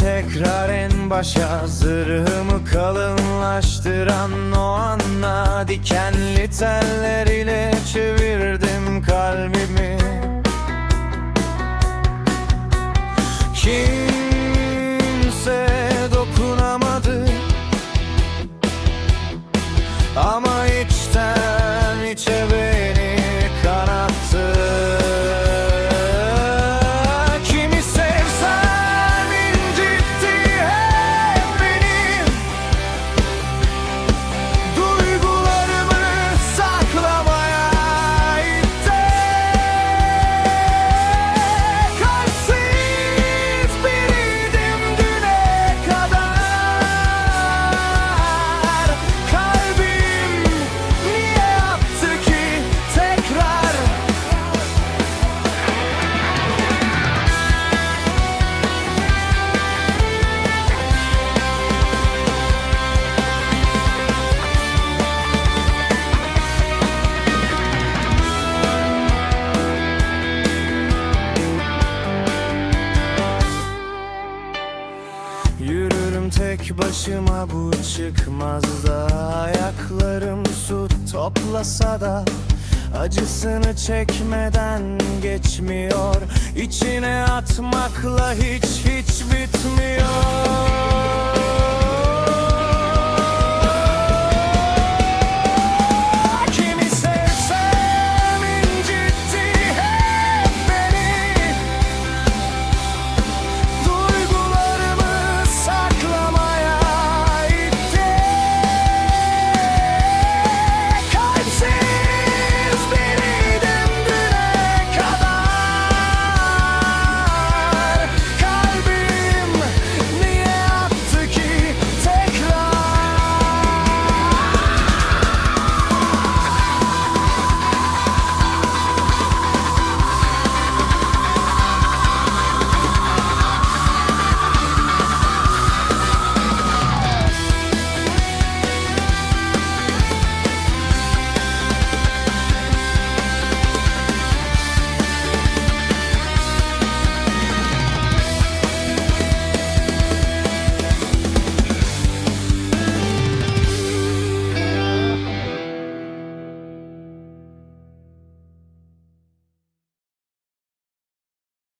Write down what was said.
tekrar en başa. Zırhımı kalınlaştıran o anla Dikenli telleriyle çevir Yürürüm tek başıma bu çıkmazda Ayaklarım su toplasa da Acısını çekmeden geçmiyor. İçine atmakla hiç hiç bitmiyor